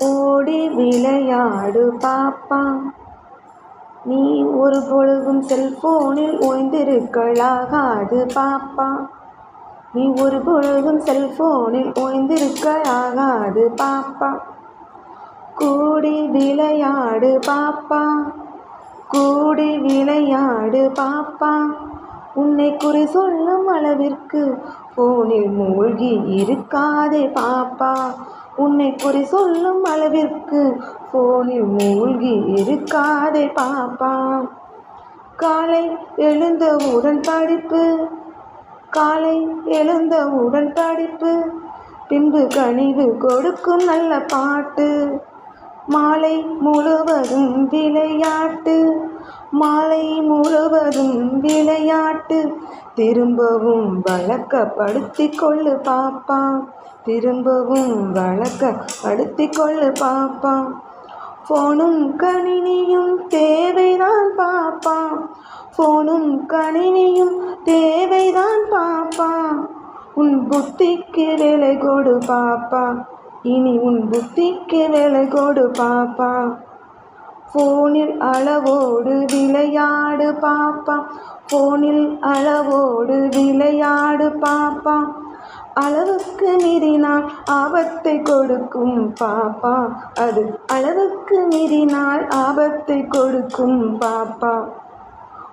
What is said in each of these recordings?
ஓடி விளையாடு பாப்பா. நீ ஒரு பொழுதும் செல்போனில் ஓய்ந்திருக்கலாகாது பாப்பா. நீ ஒரு பொழுதும் செல்போனில் ஓய்ந்திருக்கலாகாது பாப்பா. கூடி விளையாடு பாப்பா. கூடி விளையாடு பாப்பா. உன்னை குறி சொல்லும் அளவிற்கு போனில் மூழ்கி இருக்காதே பாப்பா. உன்னை குறி சொல்லும் அளவிற்கு போனில் மூழ்கி இருக்காதே பாப்பா. காலை எழுந்தவுடன் படிப்பு காலை எழுந்தவுடன் படிப்பு பின்பு கனிவு கொடுக்கும் நல்ல பாட்டு மாலை முழுவதும் விளையாட்டு. மாலை முழுவதும் விளையாட்டு. திரும்பவும் வழக்கப்படுத்தி கொள்ளு பாப்பா. திரும்பவும் வழக்கப்படுத்தி கொள்ளு பாப்பா. ஃபோனும் கணினியும் தேவைதான் பாப்பா. ஃபோனும் கணினியும் தேவைதான் பாப்பா. உன் புத்திக்கு வேலை கொடு பாப்பா. இனி உன் புத்திக்கு வேலை கொடு பாப்பா. ஃபோனில் அளவோடு விளையாடு பாப்பா. ஃபோனில் அளவோடு விளையாடு பாப்பா. அளவுக்கு மீறினால் ஆபத்தை கொடுக்கும் பாப்பா. அது அளவுக்கு மீறினால் ஆபத்தை கொடுக்கும் பாப்பா.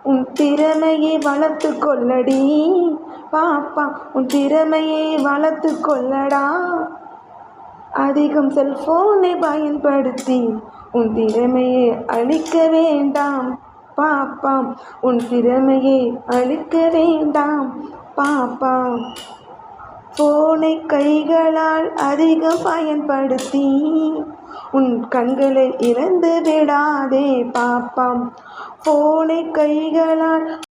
உன் திறமையை வளர்த்து கொள்ளடி பாப்பா. உன் திறமையை வளர்த்து கொள்ளடா. அதிகம் செல்போனை பயன்படுத்தி உன் திறமையை அழிக்க வேண்டாம். பாப்பாம் உன் திறமையை அழிக்க வேண்டாம். பாப்பாம் போனை கைகளால் அதிகம் பயன்படுத்தி உன் கண்களை இழந்து விடாதே. பாப்பாம் ஃபோனை கைகளால்